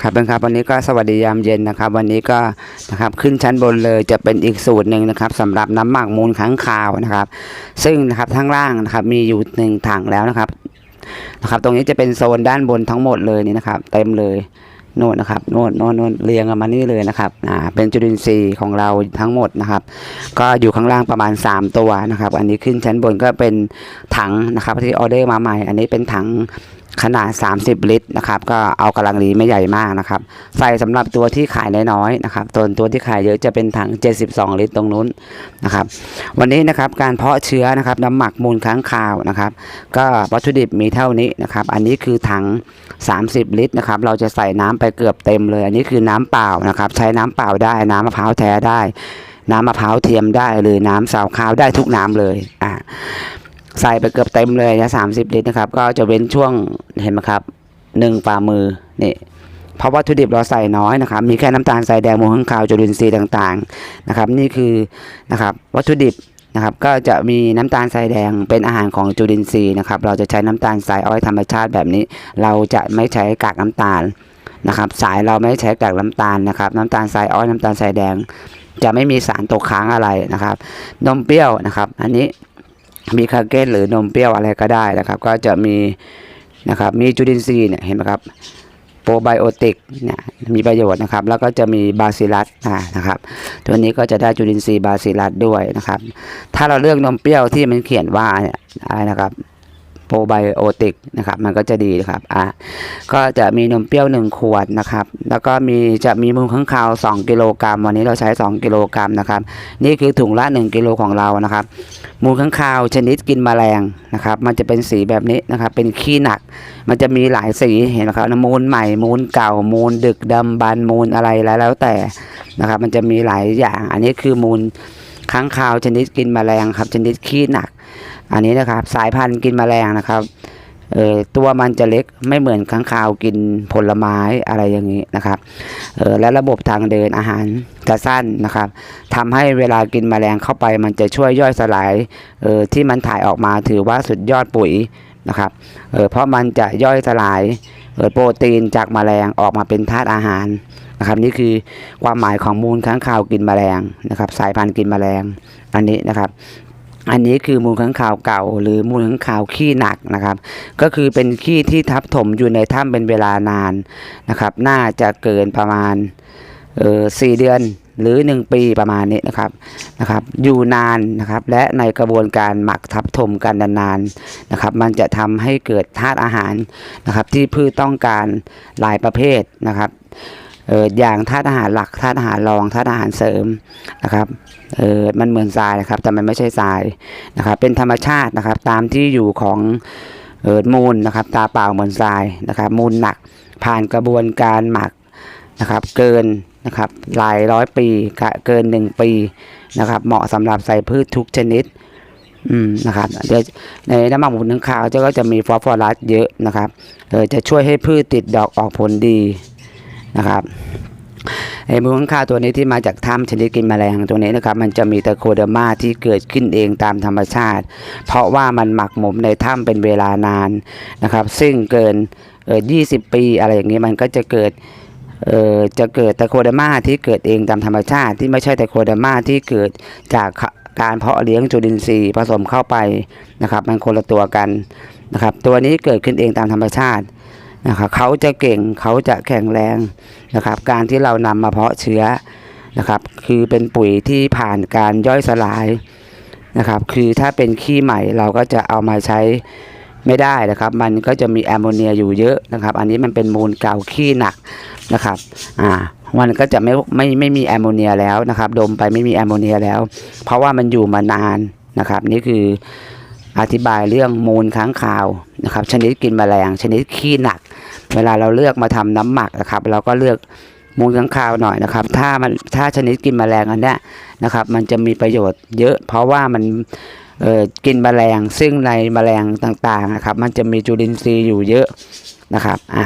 ครับเป็นครับวันนี้ก็สวัสดียามเย็นนะครับ วันนี้ก็นะครับขึ้นชั้นบนเลยจะเป็นอีกสูตรหนึ่งนะครับสำหรับน้ำหมักมูลค้างคาวนะครับ ซึ่งนะครับทั้างล่างนะครับมีอยู่หนึ่งถังแล้วนะครับนะครับ ตรงนี้จะเป็นโซนด้านบนทั้งหมดเลยนี่นะครับ เต็มเลยโน่นนะครับโน่นโน่นโน่นเรียงกันมานี่เลยนะครับอ่าเป็นจุลินทรีย์ของเราทั้งหมดนะครับ ก็อยู่ข้างล่างประมาณ 3 ตัวนะครับ อันนี้ขึ้นชั้นบนก็เป็นถังนะครับที่ออเดอร์มาใหม่ อันนี้เป็นถัง ขนาด 30 ลิตรนะครับ ก็เอากำลังดีไม่ใหญ่มากนะครับ ใส่สำหรับตัวที่ขายน้อยๆนะครับตัวตัวที่ขายเยอะจะเป็นถัง 72 ลิตรตรงนู้นนะครับ วันนี้นะครับการเพาะเชื้อนะครับน้ำหมักมูลค้างคาวนะครับ ก็วัตถุดิบมีเท่านี้นะครับ อันนี้คือถัง 30 ลิตรนะครับ เราจะใส่น้ำไปเกือบเต็มเลย อันนี้คือน้ำเปล่านะครับ ใช้น้ำเปล่าได้น้ำมะพร้าวแท้ได้ น้ำมะพร้าวเทียมได้หรือน้ำสาวข้าวได้ทุกน้ำเลยอ่า ใส่ไปเกือบเต็มเลยนะสามสิบลิตรนะครับ ก็จะเว้นช่วงเห็นไหมครับหนึ่งฝ่ามือนี่เพราะวัตถุดิบเราใส่น้อยนะครับ มีแค่น้ำตาลทรายแดงมูลข้างคาวจุลินทรีย์ต่างๆนะครับ นี่คือนะครับวัตถุดิบนะครับก็จะมีน้ำตาลทรายแดงเป็นอาหารของจุลินทรีย์นะครับ เราจะใช้น้ำตาลทรายอ้อยธรรมชาติแบบนี้ เราจะไม่ใช้กากน้ำตาลนะครับ สายเราไม่ใช้กากน้ำตาลนะครับ น้ำตาลทรายอ้อยน้ำตาลทรายแดง จะไม่มีสารตกค้างอะไรนะครับ นมเปรี้ยวนะครับ อันนี้ มีคาเกตหรือนมเปรี้ยวอะไรก็ได้นะครับ ก็จะมีนะครับมีจุลินทรีย์เนี่ยเห็นไหมครับโปรไบโอติกเนี่ยมีประโยชน์นะครับ แล้วก็จะมีบาซิลัสนะครับ ตัวนี้ก็จะได้จุลินทรีย์บาซิลัสด้วยนะครับ ถ้าเราเลือกนมเปรี้ยวที่มันเขียนว่าเนี่ยอะไรนะครับ โปรไบโอติกนะครับ มันก็จะดีนะครับอ่าก็จะมีนมเปรี้ยว 1 ขวดนะครับ แล้วก็มีจะมีมูลข้างคาว 2 กิโลกรัม วันนี้เราใช้ 2 กิโลกรัมนะครับ นี่คือถุงละ 1 กิโลของเรานะครับ มูลข้างคาวชนิดกินแมลงนะครับ มันจะเป็นสีแบบนี้นะครับ เป็นขี้หนัก มันจะมีหลายสีเห็นไหมครับมูลใหม่มูลเก่ามูลดึกดำบรรมูลอะไรแล้วแล้วแต่นะครับ มันจะมีหลายอย่าง อันนี้คือมูลค้างคาวชนิดกินแมลงครับ ชนิดขี้หนัก อันนี้นะครับ สายพันธุ์กินแมลงนะครับเออตัวมันจะเล็กไม่เหมือนค้างคาวกินผลไม้อะไรอย่างนี้นะครับเออและระบบทางเดินอาหารจะสั้นนะครับทำให้เวลากินแมลงเข้าไปมันจะช่วยย่อยสลายเออที่มันถ่ายออกมาถือว่าสุดยอดปุ๋ยนะครับเออเพราะมันจะย่อยสลายเออโปรตีนจากแมลงออกมาเป็นธาตุอาหารนะครับ นี่คือความหมายของมูลค้างคาวกินแมลงนะครับ สายพันธุ์กินแมลงอันนี้นะครับ อันนี้คือมูลค้างคาวเก่า หรือมูลค้างคาวขี้หนักนะครับ ก็คือเป็นขี้ที่ทับถมอยู่ในถ้ำเป็นเวลานานนะครับ น่าจะเกินประมาณเออสี่เดือนหรือ 1 ปีประมาณนี้นะครับนะครับ อยู่นานนะครับ และในกระบวนการหมักทับถมกันนานๆนะครับ มันจะทำให้เกิดธาตุอาหารนะครับ ที่พืชต้องการหลายประเภทนะครับ เอออย่างธาตุอาหารหลักธาตุอาหารรองธาตุอาหารเสริมนะครับเออมันเหมือนทรายนะครับ แต่มันไม่ใช่ทรายนะครับ เป็นธรรมชาตินะครับ ตามที่อยู่ของเออมูลนะครับ ตาเปล่าเหมือนทรายนะครับ มูลหนักผ่านกระบวนการหมักนะครับ เกินนะครับหลายร้อยปีเกินหนึ่งปีนะครับ เหมาะสำหรับใส่พืชทุกชนิดอืมนะครับเดี๋ยวในน้ำหมักหมูนึ่งขาวจะก็จะมีฟอสฟอรัสเยอะนะครับเออจะช่วยให้พืชติดดอกออกผลดี นะครับไอ้มูลค้างคาตัวนี้ที่มาจากถ้ำชนิดกินแมลงตัวนี้นะครับมันจะมีตะโคเดอร์มาที่เกิดขึ้นเองตามธรรมชาติ เพราะว่ามันหมักหมมในถ้ำเป็นเวลานานนะครับ ซึ่งเกินเออ20ปีอะไรอย่างนี้มันก็จะเกิดเอ่อจะเกิดตะโคเดอร์มาที่เกิดเองตามธรรมชาติ ที่ไม่ใช่ตะโคเดอร์มาที่เกิดจากการเพาะเลี้ยงจุลินทรีย์ผสมเข้าไปนะครับ มันคนละตัวกันนะครับ ตัวนี้เกิดขึ้นเองตามธรรมชาติ นะครับเขาจะเก่งเขาจะแข็งแรงนะครับ การที่เรานำมาเพาะเชื้อนะครับ คือเป็นปุ๋ยที่ผ่านการย่อยสลายนะครับ คือถ้าเป็นขี้ใหม่เราก็จะเอามาใช้ไม่ได้นะครับ มันก็จะมีแอมโมเนียอยู่เยอะนะครับ อันนี้มันเป็นมูลเก่าขี้หนักนะครับ อ่ามันก็จะไม่ไม่ไม่มีแอมโมเนียแล้วนะครับ ดมไปไม่มีแอมโมเนียแล้ว เพราะว่ามันอยู่มานานนะครับ นี่คืออธิบายเรื่องมูลค้างคาวนะครับ ชนิดกินแมลงชนิดขี้หนัก เวลาเราเลือกมาทำน้ำหมักนะครับ เราก็เลือกมูลค้างคาวหน่อยนะครับ ถ้ามันถ้าชนิดกินแมลงอันเนี้ยนะครับ มันจะมีประโยชน์เยอะ เพราะว่ามันกินแมลงซึ่งในแมลงต่างๆนะครับ มันจะมีจุลินทรีย์อยู่เยอะนะครับอ่า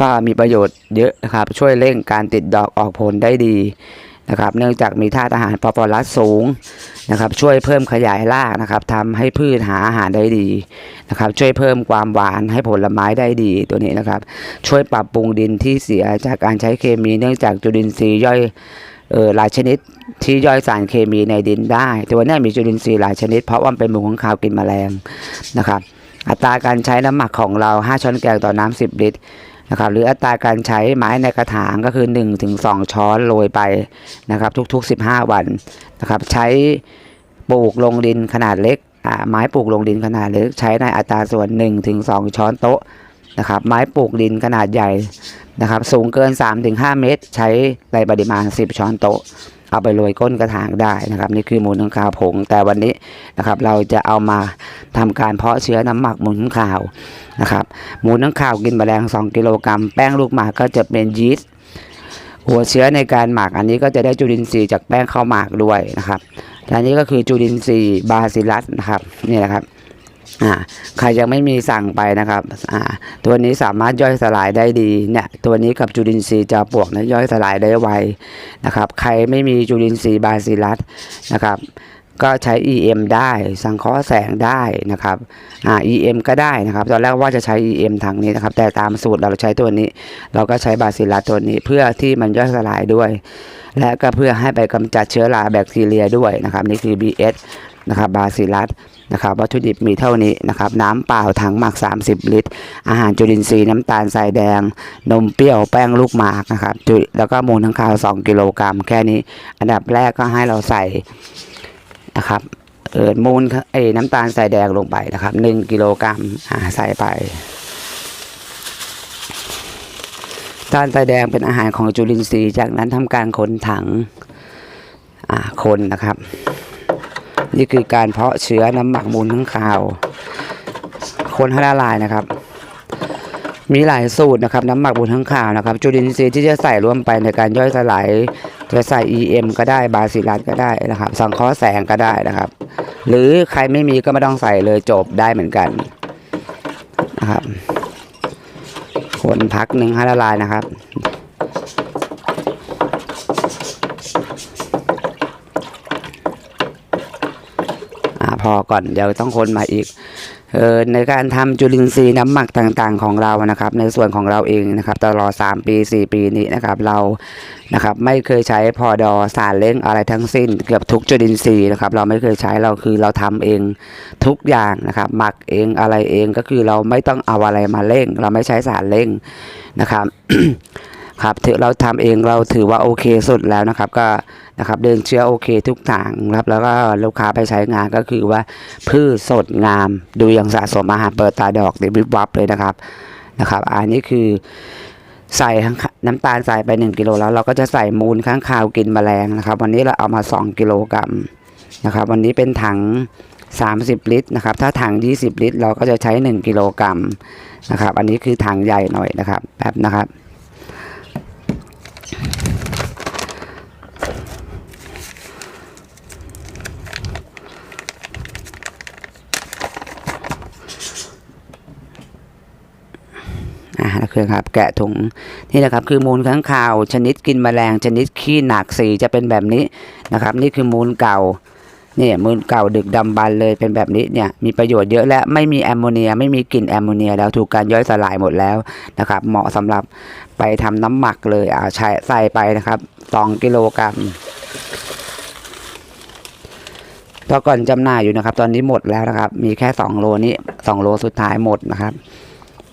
ก็มีประโยชน์เยอะนะครับ ช่วยเร่งการติดดอกออกผลได้ดี นะครับเนื่องจากมีธาตุอาหารฟอสฟอรัสสูงนะครับช่วยเพิ่มขยายรากนะครับทำให้พืชหาอาหารได้ดีนะครับช่วยเพิ่มความหวานให้ผลไม้ได้ดีตัวนี้นะครับ ช่วยปรับปรุงดินที่เสียจากการใช้เคมี เนื่องจากจุลินทรีย์ย่อยหลายชนิดที่ย่อยสารเคมีในดินได้ตัวนี้มีจุลินทรีย์หลายชนิด เพราะว่ามันเป็นหมูของขาวกินแมลงนะครับอัตราการใช้น้ำหมักของเรา 5 ช้อนแกงต่อน้ำ10 ลิตร นะครับหรืออัตราการใช้ไม้ในกระถางก็คือ1ถึง2ช้อนโรยไปนะครับทุกๆ 15 วันนะครับใช้ปลูกลงดินขนาดเล็กอ่าไม้ปลูกลงดินขนาดเล็กใช้ในอัตราส่วน1ถึง2ช้อนโต๊ะนะครับไม้ปลูกดินขนาดใหญ่นะครับสูงเกิน 3-5 เมตร ใช้ในปริมาณ 10 ช้อนโต๊ะ เอาไปโรยก้นกระถางได้นะครับ นี่คือมูลข้างคาวผง แต่วันนี้นะครับ เราจะเอามาทำการเพาะเชื้อน้ำหมักมูลข้างคาวนะครับมูลข้างคาวกินแมลง 2 กิโลกรัม แป้งลูกหมากก็จะเป็นยีสต์หัวเชื้อในการหมักอันนี้ก็จะได้จุลินทรีย์จากแป้งข้าวหมากด้วยนะครับและนี่ก็คือจุลินทรีย์บาซิลัสนะครับนี่แหละครับ อ่าใครยังไม่มีสั่งไปนะครับอ่าตัวนี้สามารถย่อยสลายได้ดีเนี่ยตัวนี้กับจุลินทรีย์จาปวกนะย่อยสลายได้ไวนะครับ ใครไม่มีจุลินทรีย์บาซิลัสนะครับก็ใช้ EM ได้สังเคราะห์แสงได้นะครับอ่า EM ก็ได้นะครับ ตอนแรกว่าจะใช้ EM ทางนี้นะครับ แต่ตามสูตรเราใช้ตัวนี้ เราก็ใช้บาซิลัสตัวนี้เพื่อที่มันย่อยสลายด้วย และก็เพื่อให้ไปกำจัดเชื้อราแบคทีเรียด้วยนะครับ นี่คือ BS นะครับบาซิลัส นะครับวัตถุดิบมีเท่านี้นะครับน้ำเปล่าถังหมัก 30 ลิตร อาหารจุลินทรีย์น้ำตาลทรายแดง นมเปรี้ยวแป้งลูกหมากนะครับแล้วก็มูลทั้างคาว 2 กิโลกรัมแค่นี้ อันดับแรกก็ให้เราใส่นะครับเออมูลเอยน้ำตาลทรายแดงลงไปนะครับ1กิโลกรัมอ่าใส่ไปน้ำตาลทรายแดงเป็นอาหารของจุลินทรีย์จากนั้นทำการคนถังอ่าคนนะครับ นี่คือการเพาะเชื้อน้ำหมักมูลทั้างคาว คนให้ละลายนะครับ มีหลายสูตรนะครับน้ำหมักบุญทั้งข่าวนะครับ จุลินทรีย์ที่จะใส่ร่วมไปในการย่อยสลายจะใส่ EM ก็ได้บาซิลัสก็ได้นะครับ สังเคราะห์แสงก็ได้นะครับ หรือใครไม่มีก็ไม่ต้องใส่เลยจบได้เหมือนกันนะครับ คนพักหนึ่งให้ละลายนะครับ พอก่อนเดี๋ยวต้องคนมาอีกเออในการทำจุลินทรีย์น้ำหมักต่างๆ ของเรานะครับ ในส่วนของเราเองนะครับตลอด 3 ปี 4 ปีนี้นะครับเรานะครับไม่เคยใช้พอดอสารเล้งอะไรทั้งสิ้น เกือบทุกจุลินทรีย์นะครับเราไม่เคยใช้เราคือเราทำเองทุกอย่างนะครับหมักเองอะไรเองก็คือเราไม่ต้องเอาอะไรมาเร่ง เราไม่ใช้สารเร่งนะครับ ครับถือเราทำเองเราถือว่าโอเคสุดแล้วนะครับ ก็นะครับเดินเชื้อโอเคทุกทางครับ แล้วก็ลูกค้าไปใช้งานก็คือว่าพืชสดงามดูอย่างสะสมอาหารเปิดตาดอกเดวิบวับเลยนะครับนะครับ อันนี้คือใส่น้ำตาลใส่ไป 1กิโลแล้วเราก็จะใส่มูลข้างคาวกินแมลงนะครับ วันนี้เราเอามา 2 กิโลกรัมนะครับ วันนี้เป็นถัง 30 ลิตรนะครับ ถ้าถัง 20 ลิตร เราก็จะใช้ 1 กิโลกรัมนะครับ อันนี้คือถังใหญ่หน่อยนะครับแบบนะครับ คือครับแกะถุงนี่นะครับคือมูลข้างข่าว ชนิดกินแมลงชนิดขี้หนักสีจะเป็นแบบนี้นะครับ นี่คือมูลเก่า เนี่ยมูลเก่าดึกดำบรรเลยเป็นแบบนี้เนี่ยมีประโยชน์เยอะและไม่มีแอมโมเนียไม่มีกลิ่นแอมโมเนียแล้วถูกการย่อยสลายหมดแล้วนะครับ เหมาะสำหรับไปทำน้ำหมักเลยอ่าใช้ใส่ไปนะครับ2กิโลกรัมตอนก่อนจำหน่ายอยู่นะครับ ตอนนี้หมดแล้วนะครับ มีแค่2โลนี้2โลสุดท้ายหมดนะครับ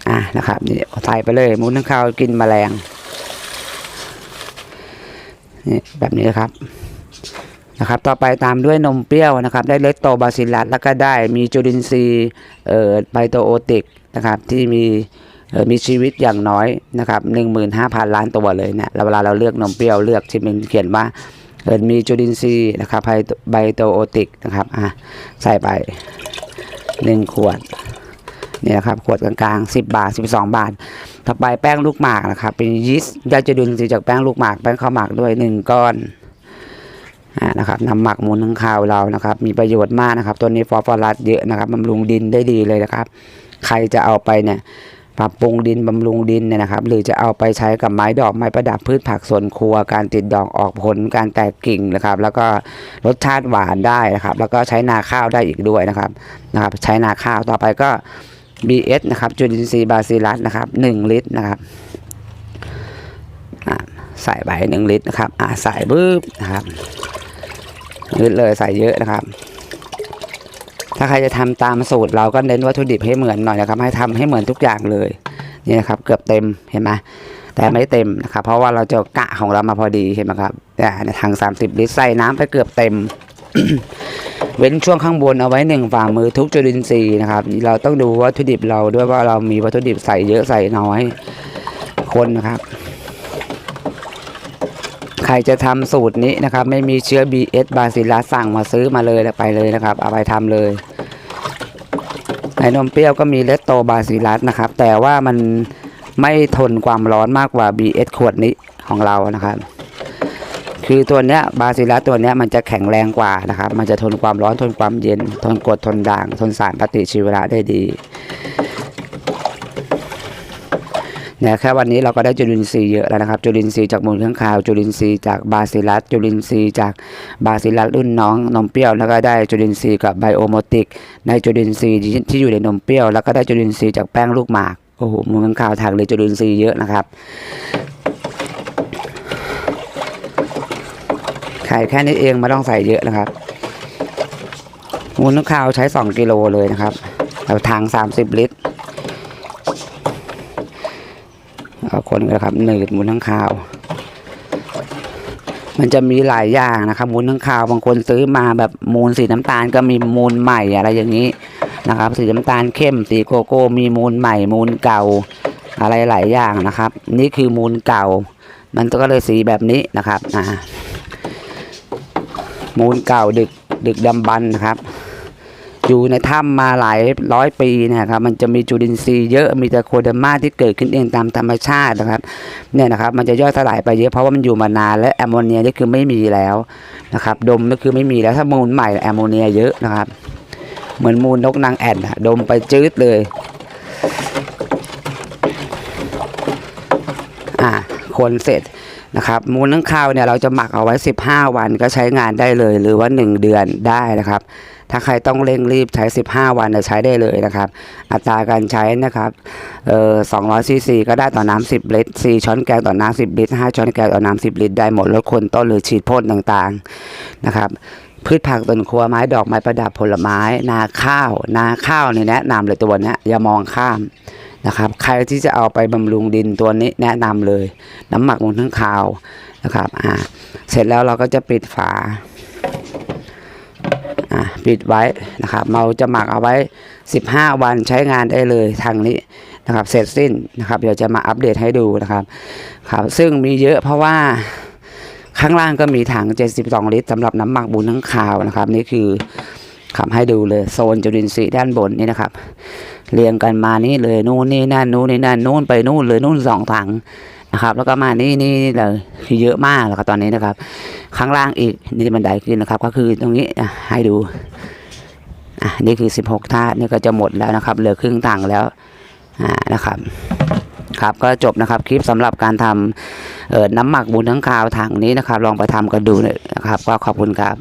อะนะครับนี่ใส่ไปเลยมูลทั้งข้าวกินแมลงนี่แบบนี้นะครับ นะครับต่อไปตามด้วยนมเปรี้ยวนะครับ ได้เลตโตบาซิลัสแล้วก็ได้มีจุลินทรีย์เอ่อไบโตโอติกนะครับที่มีมีชีวิตอย่างน้อยนะครับหนึ่งหมื่นห้าพันล้านตัวเลยเนี่ยเวลาเราเลือกนมเปรี้ยวเลือกที่มันเขียนว่าเออมีจุลินทรีย์นะครับไบโตโอติกนะครับอะใส่ไปหนึ่งขวดนี่นะครับขวดกลางๆ 10 บาท 12 บาท ต่อไปแป้งลูกหมากนะครับเป็นยีสต์ได้จะดุลสีจากแป้งลูกหมากแป้งข้าวหมากด้วย 1 ก้อน นะครับน้ำหมักมูลทั้งข้าวเรานะครับ มีประโยชน์มากนะครับตัวนี้ฟอสฟอรัสเยอะนะครับบำรุงดินได้ดีเลยนะครับ ใครจะเอาไปเนี่ยปรับปรุงดินบำรุงดินเนี่ยนะครับ หรือจะเอาไปใช้กับไม้ดอกไม้ประดับพืชผักสวนครัว การติดดอกออกผลการแตกกิ่งนะครับ แล้วก็รสชาติหวานได้นะครับ แล้วก็ใช้นาข้าวได้อีกด้วยนะครับนะครับ ใช้นาข้าวต่อไปก็ BS นะครับจุลินทรีย์บาซิลัสนะครับ1ลิตรนะครับ ใส่ไป1ลิตรนะครับอะใส่ปึ๊บนะครับลิตรเลยใส่เยอะนะครับ ถ้าใครจะทำตามสูตรเราก็เน้นวัตถุดิบให้เหมือนหน่อยนะครับ ให้ทำให้เหมือนทุกอย่างเลยนี่นะครับ เกือบเต็มเห็นไหมแต่ไม่เต็มนะครับ เพราะว่าเราจะกะของเรามาพอดีเห็นไหมครับเนี่ยในทาง 30 ลิตรใส่น้ำไปเกือบเต็ม เว้นช่วงข้างบนเอาไว้หนึ่งฝ่ามือทุกจุลินทรีย์นะครับ เราต้องดูวัตถุดิบเราด้วยว่าเรามีวัตถุดิบใส่เยอะใส่น้อยคนนะครับ ครจะทำสูตรนี้นะครับ ไม่มีเชื้อ BS บาซิลัสสั่งมาซื้อมาเลยแล้วไปเลยนะครับ เอาไปทำเลยในนมเปรี้ยวก็มีเลตโตบาซิลัสนะครับ แต่ว่ามันไม่ทนความร้อนมากกว่า BS ขวดนี้ของเรานะครับ คือตัวเนี้ยบาซิลัสตัวเนี้ยมันจะแข็งแรงกว่านะครับ มันจะทนความร้อนทนความเย็น ทนกดทนด่าง ทนสารปฏิชีวนะได้ดี เนี่ยแค่วันนี้เราก็ได้จุลินทรีย์เยอะแล้วนะครับจุลินทรีย์จากมูลข้างคาวจุลินทรีย์จากบาซิลัสจุลินทรีย์จากบาซิลัสรุ่นน้องนมเปรี้ยวแล้วก็ได้จุลินทรีย์กับไบโอโมติกในจุลินทรีย์ที่อยู่ในนมเปรี้ยวแล้วก็ได้จุลินทรีย์จากแป้งลูกหมากโอ้โหมูลข้างคาวทางเลยจุลินทรีย์เยอะนะครับไข่แค่นี้เองไม่ต้องใส่เยอะนะครับมูลข้างคาวใช้ 2กิโลเลยนะครับเอาทาง 30 ลิตรเอา คนกันนะครับหนืดมูลข้างคาว มันจะมีหลายอย่างนะครับมูลข้างคาวบางคนซื้อมาแบบมูลสีน้ำตาลก็มีมูลใหม่อะไรอย่างนี้นะครับ สีน้ำตาลเข้มสีโกโก้มีมูลใหม่ มูลเก่าอะไรหลายอย่างนะครับ นี่คือมูลเก่า มันก็เลยสีแบบนี้นะครับอ่ามูลเก่าดึกดึกดำบรรพ์นะครับ อยู่ในถ้ำมาหลายร้อยปีนะครับมันจะมีจุลินทรีย์เยอะมีแต่โคเดอร์มาที่เกิดขึ้นเองตามธรรมชาตินะครับเนี่ยนะครับมันจะย่อยสลายไปเยอะเพราะว่ามันอยู่มานานและแอมโมเนียนี่คือไม่มีแล้วนะครับดมก็คือไม่มีแล้วถ้ามูลใหม่แอมโมเนียเยอะนะครับ เหมือนมูลนกนางแอ่นอะดมไปจืดเลยอ่าคนเสร็จนะครับมูลน้ำข้าวเนี่ยเราจะหมักเอาไว้ 15 วันก็ใช้งานได้เลย หรือว่า 1 เดือนได้นะครับ ถ้าใครต้องเร่งรีบใช้ 15 วันจะใช้ได้เลยนะครับ อัตราการใช้นะครับเอ่อ200ซีซีก็ได้ต่อน้ำ10ลิตร4ช้อนแกงต่อน้ำ10ลิตร5ช้อนแกงต่อน้ำ10ลิตรได้หมดลดคนต้นหรือฉีดพ่นต่างๆนะครับพืชผักต้นครัวไม้ดอกไม้ประดับผลไม้ นาข้าว นาข้าวนี่แนะนำเลยตัวนี้อย่ามองข้ามนะครับใครที่จะเอาไปบำรุงดินตัวนี้แนะนำเลย น้ำหมักมูลทั้างคาวนะครับอ่าเสร็จแล้วเราก็จะปิดฝา ปิดไว้นะครับเราจะหมักเอาไว้ 15 วันใช้งานได้เลยทางนี้นะครับเสร็จสิ้นนะครับเดี๋ยวจะมาอัปเดตให้ดูนะครับครับ ซึ่งมีเยอะเพราะว่าข้างล่างก็มีถัง 72 ลิตรสำหรับน้ำหมักมูลทั้งคาวนะครับ นี่คือขับให้ดูเลยโซนจุลินทรีย์ด้านบนนี่นะครับ เรียงกันมานี่เลยนู่นนี่นั่นนู่นนี่นั่นนู่นไปนู่นเลยนู่นสองถัง นะครับ แล้วก็มานี่นี่เลยคือเยอะมากแล้วครับตอนนี้นะครับ ข้างล่างอีกนี่บันไดขึ้นนะครับ ก็คือตรงนี้ให้ดูอะนี่คือ16ธาตุนี่ก็จะหมดแล้วนะครับ เหลือครึ่งถังแล้วอ่านะครับครับก็จบนะครับคลิปสำหรับการทำเอ่อน้ำหมักบุญทั้งคาวถังนี้นะครับ ลองไปทำกันดูนะครับ ก็ขอบคุณครับ